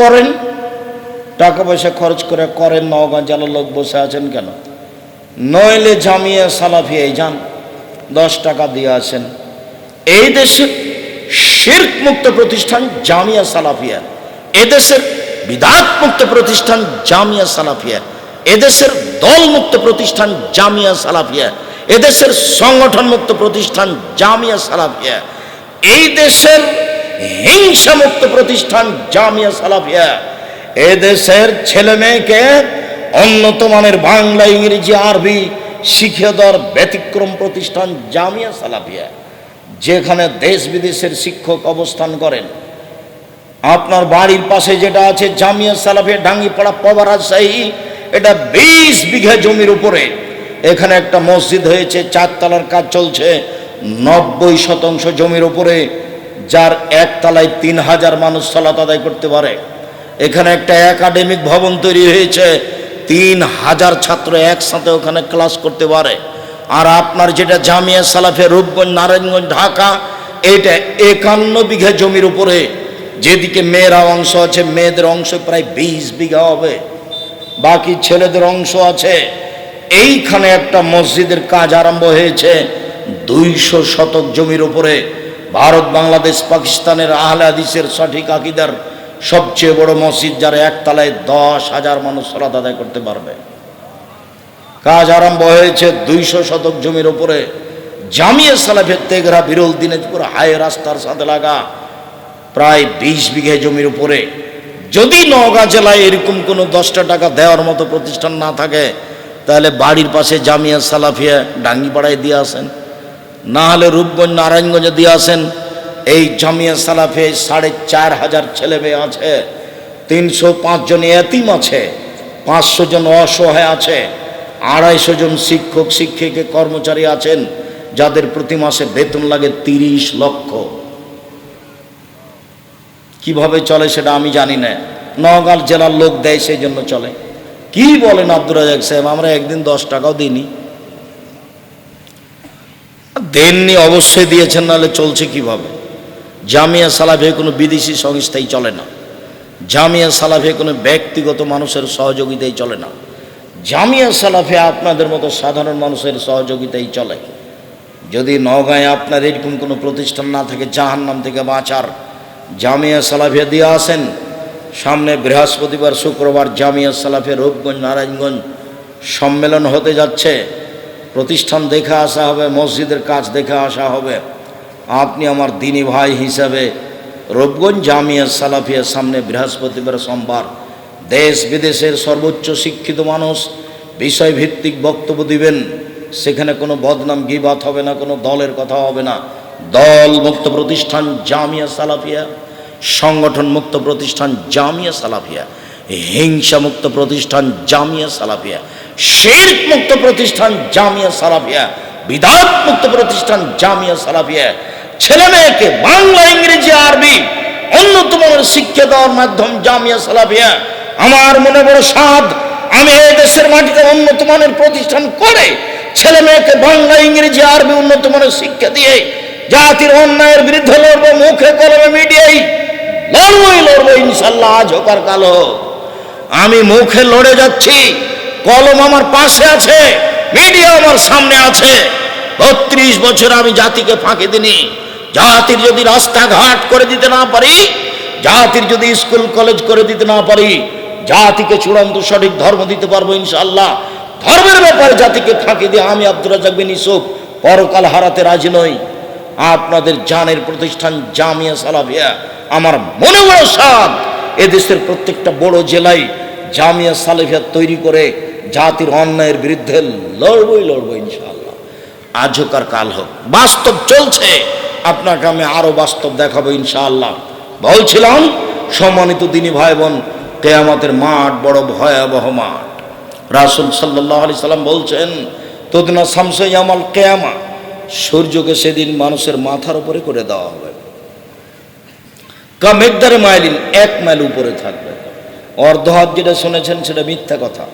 করেন? টাকা পয়সা খরচ করে করেন, নওগাঁ জেলার লোক বসে আছেন কেন? নইলে জামিয়া সালাফিয়াই যান, দশ টাকা দিয়ে আসেন। এই দেশে শির্ক মুক্ত প্রতিষ্ঠান জামিয়া সালাফিয়া এদেশের বিধাত মুক্ত প্রতিষ্ঠান জামিয়া সালাফিয়া এদেশের দল মুক্ত প্রতিষ্ঠান জামিয়া সালাফিয়া এদেশের সংগঠন মুক্ত প্রতিষ্ঠান জামিয়া সালাফিয়া এই দেশের হিংসা মুক্ত প্রতিষ্ঠান জামিয়া সালাফিয়া। এদেশের ছেলে মেয়েকে উন্নত মানের বাংলা, ইংরেজি, আরবি শিখিয়ে দেওয়ার ব্যতিক্রম প্রতিষ্ঠান জামিয়া সালাফিয়া, যেখানে দেশ বিদেশের শিক্ষক অবস্থান করেন। আপনার বাড়ির পাশে যেটা আছে জামিয়া সালাফিয়া, ডাঙ্গিপাড়া, পবা রাজশাহী, এটা বিশ বিঘা জমির উপরে। এখানে একটা মসজিদ হয়েছে, চারতলার কাজ চলছে, নব্বই শতাংশ জমির উপরে। যার একতলায় তিন হাজার মানুষ সালাত আদায় করতে পারে। এখানে একটা একাডেমিক ভবন তৈরি হয়েছে, তিন হাজার ছাত্র একসাথে ওখানে ক্লাস করতে পারে। আর আপনার যেটা জামিয়া সালাফে রূপগঞ্জ, নারায়ণগঞ্জ, ঢাকা এটা একান্ন বিঘা জমির উপরে। যেদিকে মেয়েরা অংশ আছে, মেয়েদের অংশ প্রায় বিশ বিঘা হবে। বাকি ছেলেদের অংশ আছে। এইখানে একটা মসজিদের কাজ আরম্ভ হয়েছে দুইশো শতক জমির উপরে। ভারত, বাংলাদেশ, পাকিস্তানের আহলে হাদিসের সঠিক আকিদার সবচেয়ে বড় মসজিদ যার একতলায় দশ হাজার মানুষ সলাত আদায় করতে পারবে। কাজ আরম্ভ হয়েছে দুইশো শতক জমির উপরে। জামিয়া সালাফের তেগরা বিরল দিনাজপুর হাই রাস্তার সাথে লাগা প্রায় বিশ বিঘে জমির উপরে। যদি নওগাঁ জেলায় এরকম কোনো দশটা টাকা দেওয়ার মতো প্রতিষ্ঠান না থাকে, তাহলে বাড়ির পাশে জামিয়া সালাফিয়া ডাঙ্গিপাড়ায় দিয়ে আসেন। না হলে রূপগঞ্জ নারায়ণগঞ্জে দিয়ে আসেন। এই জামিয়া সালাফে সাড়ে চার হাজার ছেলে মেয়ে আছে, তিনশো পাঁচ জন এতিম আছে, পাঁচশো জন অসহায় আছে, আড়াইশো জন শিক্ষক, শিক্ষিকা, কর্মচারী আছেন, যাদের প্রতি মাসে বেতন লাগে তিরিশ লক্ষ। কীভাবে চলে সেটা আমি জানি না। নগাঁও জেলার লোক দেয়, সেই জন্য চলে। কি বলেন আব্দুর রাজাক সাহেব, আমরা একদিন দশ টাকাও দিইনি। দেননি অবশ্যই দিয়েছেন, নাহলে চলছে কীভাবে? জামিয়া সালাফে কোনো বিদেশি সংস্থাই চলে না। জামিয়া সালাফে কোনো ব্যক্তিগত মানুষের সহযোগিতাই চলে না। জামিয়া সালাফে আপনাদের মতো সাধারণ মানুষের সহযোগিতাই চলে। যদি নগাঁয় আপনার এরকম কোনো প্রতিষ্ঠান না থাকে, জাহান্নাম থেকে বাঁচার জামিয়া সালাফিয়া দিয়ে আসেন। সামনে বৃহস্পতিবার শুক্রবার জামিয়া সালাফে রূপগঞ্জ, নারায়ণগঞ্জ সম্মেলন হতে যাচ্ছে। প্রতিষ্ঠান দেখে আসা হবে, মসজিদের কাজ দেখে আসা হবে। আপনি আমার দিনী ভাই হিসাবে রূপগঞ্জ জামিয়া সালাফিয়ার সামনে বৃহস্পতিবার সোমবার দেশ বিদেশের সর্বোচ্চ শিক্ষিত মানুষ বিষয়ভিত্তিক বক্তব্য দিবেন। সেখানে কোনো বদনাম গিবাত হবে না, কোনো দলের কথা হবে না। দল মুক্ত প্রতিষ্ঠান জামিয়া সালাফিয়া, সংগঠন মুক্ত প্রতিষ্ঠান জামিয়া সালাফিয়া। হিংসা মুক্ত প্রতিষ্ঠান জামিয়া সালাফিয়া শিল্প মুক্ত প্রতিষ্ঠান জামিয়া সালাফিয়া বিধাত মুক্ত প্রতিষ্ঠান জামিয়া সালাফিয়া ছেলে মেয়েকে বাংলা, ইংরেজি, আরবি মানের শিক্ষা দেওয়ার মাধ্যম জামিয়া সালাফিয়া। আমার মনে বড় সাধ আমি এই দেশের মাটিতে উন্নত মানের প্রতিষ্ঠান করে ছেলে মেয়েকে বাংলা, ইংরেজি, আরবি উন্নত মানের শিক্ষা দিয়ে জাতির অন্যায়ের বিরুদ্ধে লড়বো, মুখে কলমে মিডিয়াই লড়বই লড়বো ইনশাল্লাহ আজ হোক আর কাল হোক। আমি মুখে লড়ে যাচ্ছি। কলম আমার পাশে আছে, মিডিয়া আমার সামনে আছে। বত্রিশ বছর আমি জাতিকে ফাঁকি দিনি জাতির যদি রাস্তাঘাট করে দিতে না পারি, জাতির যদি স্কুল, কলেজ করে দিতে না পারি, জাতিকে চূড়ান্ত সঠিক ধর্ম দিতে পারব ইনশাল্লাহ ধর্মের ব্যাপারে জাতিকে ফাঁকি দিয়ে আমি আব্দুর রাজাক বিন ইসুফ পরকাল হারাতে রাজি নই। আপনাদের জানের প্রতিষ্ঠান জামিয়া সালাফিয়া, আমার মনে বড় সাদ। এদেশের প্রত্যেকটা বড় জেলায় জামিয়া সালাফিয়া তৈরি করে জাতির অন্যায়ের বিরুদ্ধে লড়বই লড়বো ইনশাআল্লাহ। আজ হোক আর কাল হোক। বাস্তব চলছে। আপনাকে আমি আরও বাস্তব দেখাবো ইনশাআল্লাহ। বলছিলাম, সম্মানিত দিনী ভাই বোন কেয়ামতের মাঠ বড় ভয়াবহ মাঠ। রাসুল সাল্লাহ আলি সাল্লাম বলছেন, তদনা শামসে আমাল কেয়ামা। সূর্যকে সেদিন মানুষের মাথার উপরে করে দেওয়া হবে। কামেকদারে মাইলিন এক মাইল উপরে থাকবে। অর্ধ হাত যেটা শুনেছেন সেটা মিথ্যা কথা।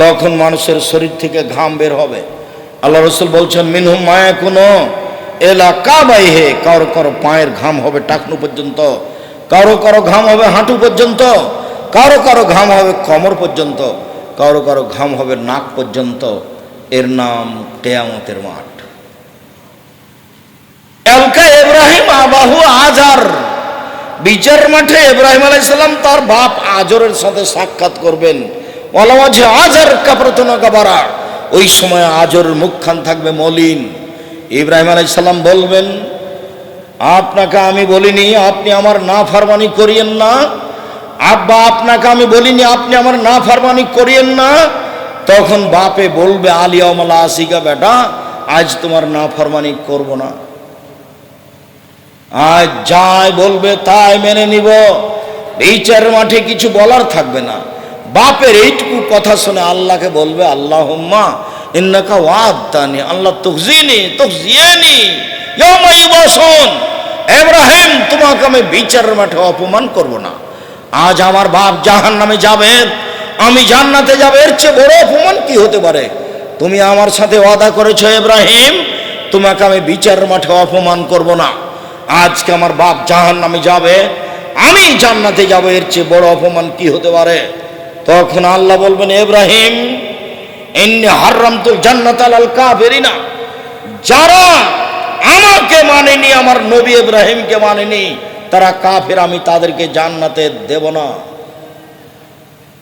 তখন মানুষের শরীর থেকে ঘাম বের হবে। আল্লাহ রসুল বলছেন, মিনহুম মায়া কোনো এলাকা বাই হে কারও কারও পায়ের ঘাম হবে টাকনু পর্যন্ত, কারও কারও ঘাম হবে হাঁটু পর্যন্ত, কারও কারও ঘাম হবে কমর পর্যন্ত, কারও কারও ঘাম হবে নাক পর্যন্ত। এর নাম কেয়ামতের মাঠ এলকা ইব্রাহিম আজার। বিচার মাঠে ইব্রাহিম আলাইসাল্লাম তার বাপ আজরের সাথে সাক্ষাৎ করবেন। আজর কাবারা ওই সময় মুখখান থাকবে মলিন। ইব্রাহিম বলবেন, আপনাকে আমি বলিনি, আপনি আমার না ফারমানি করিয়েন না। আব্বা, আপনাকে আমি বলিনি, আপনি আমার না ফারমানি করিয়েন না। তখন বাপে বলবে আলিয়ামলা আসিকা বেটা, আজ তোমার না ফরমানি করব না। আজ যাই বলবে তাই মেনে নিব। বিচার মাঠে কিছু বলার থাকবে না। বাপের এইটুকু কথা শুনে আল্লাহকে বলবে আল্লাহ হুম্মা ইন্নাকা ওয়াদানি আল্লাহ তুকজিনি তুকজিয়ানি ইয়াউমা ইউবাসুন। ইব্রাহিম তোমাকে আমি বিচারের মাঠে অপমান করব না। আজ আমার বাপ জাহান নামে যাবে, আমি জান্নাতে যাবে, এর চেয়ে বড় অপমান কি হতে পারে? তুমি আমার সাথে ওয়াদা করেছ ইব্রাহিম তোমাকে আমি বিচারের মাঠে অপমান করব না। আজকে আমার বাপ জাহান নামে যাবে, আমি জান্নাতে যাব, এর চেয়ে বড় অপমান কি হতে পারে? তখন আল্লাহ বলবেন, ইব্রাহিম এমনি হারাম তো জান্নাত আল কাফেরিনা। যারা আমাকে মানেনি, আমার নবী ইব্রাহিমকে মানেনি, তারা কাফের, আমি তাদেরকে জান্নাতে দেব না।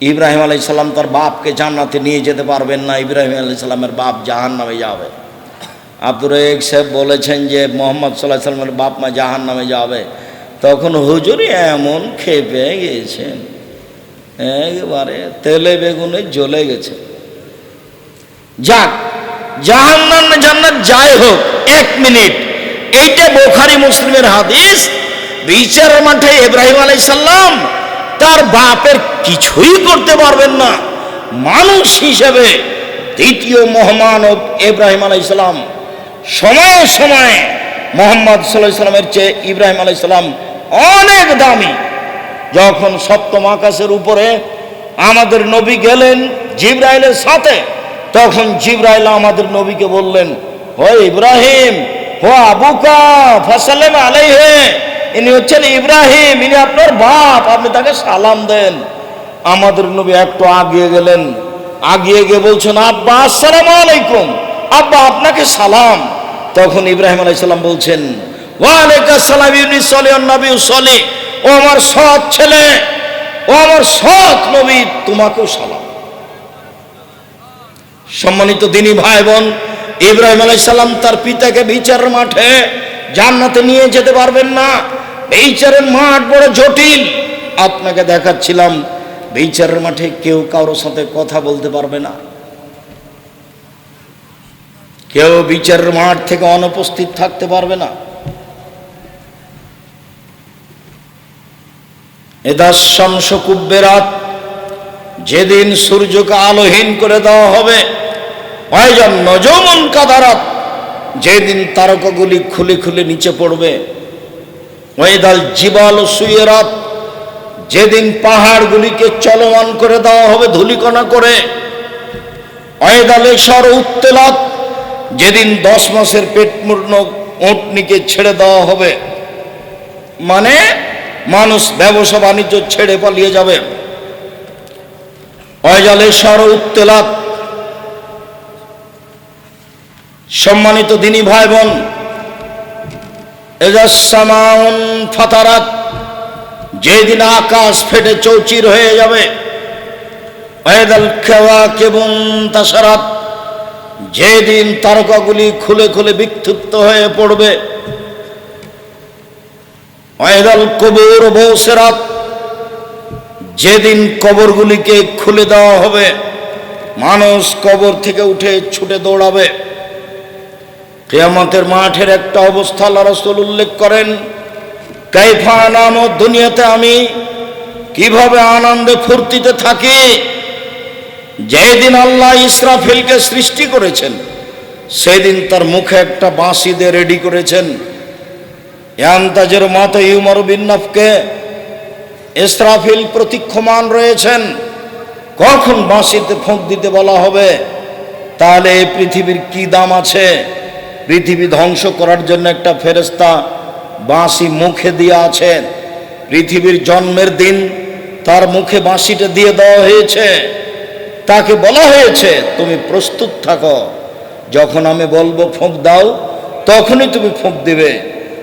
ইব্রাহিম আলাইসাল্লাম তার বাপকে জান্নাতে নিয়ে যেতে পারবেন না। ইব্রাহিম আলাইসাল্লামের বাপ জাহান নামে যাবে। আব্দুর রহিক সাহেব বলেছেন যে মোহাম্মদ সাল্লাহ সাল্লামের বাপ মা জাহান নামে যাবে। তখন হুজুরি এমন খেপে গিয়েছেন। একেবারে তেলে বেগুনে জ্বলে গেছে। যাক, জাহান্নাম জান্নাত যাই হোক, এক মিনিট। এইটা বোখারি মুসলিমের হাদিস। বিচার মাঠে ইব্রাহিম আলাইসাল্লাম তার বাপের কিছুই করতে পারবেন না। মানুষ হিসেবে দ্বিতীয় মহামানব ইব্রাহিম আলাইসাল্লাম সময়ে সময়ে মোহাম্মদ সাল্লামের চেয়ে ইব্রাহিম আলাইসাল্লাম অনেক দামি। যখন সপ্তম আকাশের উপরে আমাদের নবী গেলেন জিব্রাইলের সাথে, তখন জিব্রাইল আমাদের নবীকে বললেন ও ইব্রাহিম, ও আবুকা ফসালেম আলাইহে, ইনি হচ্ছেন ইব্রাহিম, ইনি আপনার বাপ, আপনি তাকে সালাম দেন। আমাদের নবী একটু আগিয়ে গেলেন, আগিয়ে গিয়ে বলছেন, আব্বা, আসসালাম আলাইকুম, আব্বা, আপনাকে সালাম। তখন ইব্রাহিম আলাইসাল্লাম বলছেন ও আমার সৎ ছেলে, ও আমার সৎ নবী, তোমাকেও সালাম। সম্মানিত দিনী ভাই বোন ইব্রাহিম আলাইসাল্লাম তার পিতাকে বিচারের মাঠে জান্নাতে নিয়ে যেতে পারবেন না। বিচারের মাঠ বড় জটিল। আপনাকে দেখাচ্ছিলাম, বিচারের মাঠে কেউ কারোর সাথে কথা বলতে পারবে না। কেউ বিচারের মাঠ থেকে অনুপস্থিত থাকতে পারবে না। এদাশাংশ কুব্বেরাত, যেদিন সূর্যকে আলোহীন করে দেওয়া হবে অয়জন নজমন কাদারাত, যেদিন তারকাগুলি খুলে খুলে নিচে পড়বে ওয়েদাল জীবাল সুয়েরাত, যেদিন পাহাড়গুলিকে চলমান করে দেওয়া হবে ধুলিকণা করে অয়েদালেশ্বর উত্তেলাত যেদিন দশ মাসের পেটমূর্ণ ওটনিকে ছেড়ে দেওয়া হবে মানে মানুষ ব্যবসা বাণিজ্য ছেড়ে পালিয়ে যাবে। অয়জালেশ্বর উত্তেলাত সম্মানিত দিনী ভাই বোন ফাতারাত, যেদিন আকাশ ফেটে চৌচির হয়ে যাবে কেবন তাসারাত। যেদিন তারকাগুলি খুলে খুলে বিক্ষিপ্ত হয়ে পড়বে ওয়েদাল কবর বৌসেরাত যেদিন কবরগুলিকে খুলে দেওয়া হবে, মানুষ কবর থেকে উঠে ছুটে দৌড়াবে। কেয়ামতের মাঠের একটা অবস্থা আল্লাহ রসুল উল্লেখ করেন, কাইফা নাম দুনিয়াতে আমি কীভাবে আনন্দে ফুর্তিতে থাকি? যেদিন আল্লাহ ইসরাফিলকে সৃষ্টি করেছেন, সেদিন তার মুখে একটা বাঁশি দিয়ে রেডি করেছেন। ইয়ান্তাজের মতো ইউমর বিন্নাফকে ইসরাফিল প্রতীক্ষমান রয়েছেন। কখন বাঁশিতে ফোঁক দিতে বলা হবে? তাহলে এই পৃথিবীর কি দাম আছে? পৃথিবী ধ্বংস করার জন্য একটা ফেরেস্তা বাঁশি মুখে দিয়ে আছেন পৃথিবীর জন্মের দিন তার মুখে বাঁশিটা দিয়ে দেওয়া হয়েছে। তাকে বলা হয়েছে, তুমি প্রস্তুত থাকো। যখন আমি বলব ফোঁক দাও, তখনই তুমি ফোঁক দেবে।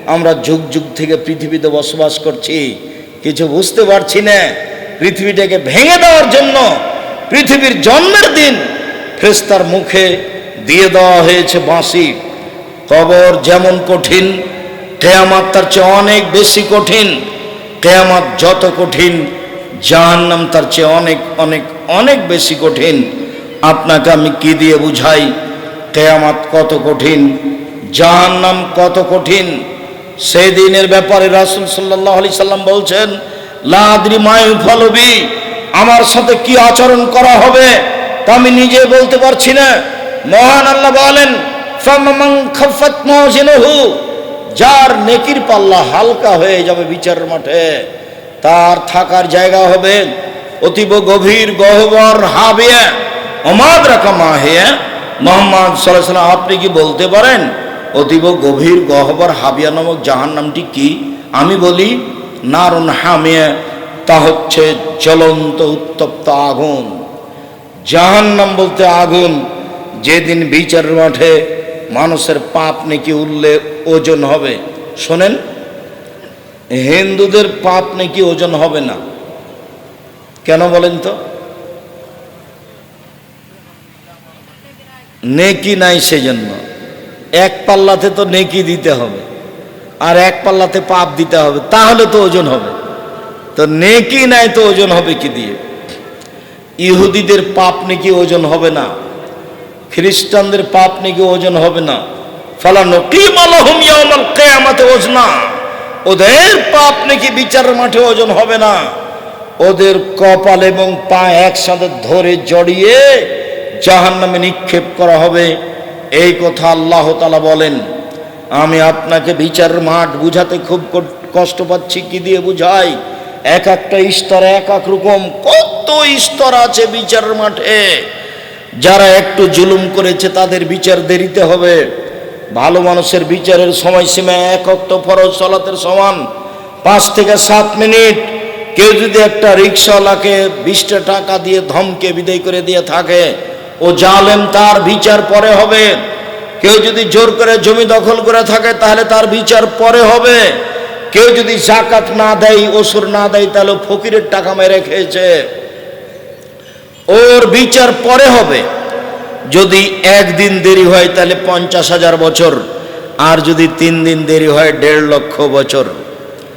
আমরা যুগ যুগ থেকে পৃথিবীতে বসবাস করছি, কিছু বুঝতে পারছি না। পৃথিবীটাকে ভেঙে দেওয়ার জন্য, পৃথিবীর জন্মের দিন ফ্রেস্তার মুখে দিয়ে দেওয়া হয়েছে বাঁশি। কবর যেমন কঠিন, কেয়ামাত তার চেয়ে অনেক বেশি কঠিন। কেয়ামাত যত কঠিন জাহান্নাম তার চেয়ে অনেক অনেক অনেক বেশি কঠিন। আপনাকে আমি কি দিয়ে বুঝাই? কেয়ামাত কত কঠিন, জাহান্নাম কত কঠিন। সেই দিনের ব্যাপারে রাসুল সাল্লাহ আলি সাল্লাম বলছেন লাদ্রি মায়ু ফলবি আমার সাথে কি আচরণ করা হবে তা আমি নিজে বলতে পারছি না। মহান আল্লাহ বলেন যার নেকির পাল্লা হালকা হয়ে যাবে বিচারের মাঠে। তার থাকার জায়গা হবে অতীব গভীর গহ্বর হাবিয়া, অমাদ রাখা মাহিয়া। মোহাম্মদ সাল্লাহ আপনি কি বলতে পারেন অতীব গভীর গহ্বর হাবিয়া নামক জাহান নামটি কি? আমি বলি, নারুন হামিয়া, তা হচ্ছে জ্বলন্ত উত্তপ্ত আগুন। জাহান্নাম বলতে আগুন, যেদিন বিচার মাঠে মানুষের পাপ নাকি উঠলে ওজন হবে। শোনেন হিন্দুদের পাপ নাকি ওজন হবে না? কেন বলেন তো? নেকি নাই সেজন্য। এক পাল্লাতে তো নেকি দিতে হবে, আর এক পাল্লাতে পাপ দিতে হবে, তাহলে তো ওজন হবে। তো নেকি নাই তো ওজন হবে কি দিয়ে? ইহুদিদের পাপ নাকি ওজন হবে না? খ্রিস্টানদের পাপ নাকি ওজন হবে না? ফালানো কি মালহুম ইয়াউমাল কিয়ামাতে ওজনা। ওদের পাপ নাকি বিচারের মাঠে ওজন হবে না। ওদের কপাল এবং পা একসাথে ধরে জড়িয়ে জাহান্নামে নিক্ষেপ করা হবে। এই কথা আল্লাহ তালা বলেন, আমি আপনাকে বিচার মাঠ বুঝাতে খুব কষ্ট পাচ্ছি। কি দিয়ে বুঝাই? এক একটা স্তর এক এক রকম। কত স্তর আছে বিচার মাঠে? যারা একটু জুলুম করেছে তাদের বিচার দেরিতে হবে। ভালো মানুষের বিচারের সময়সীমা এক অক্ট ফরজ, সলাতের সমান। পাঁচ থেকে সাত মিনিট। কেউ যদি একটা রিক্সাওয়ালাকে বিশটা টাকা দিয়ে ধমকে বিদায় করে দিয়ে থাকে, ও জালেম তার বিচার পরে হবে। কেউ যদি জোর করে জমি দখল করে থাকে, তাহলে তার বিচার পরে হবে। কেউ যদি জাকাত না দেয়, ওসুর না দেয়, তাহলে ফকিরের টাকা মেরে খেয়েছে। ওর বিচার পরে হবে। যদি একদিন দেরি হয় তাহলে পঞ্চাশ হাজার বছর, আর যদি তিন দিন দেরি হয় দেড় লক্ষ বছর।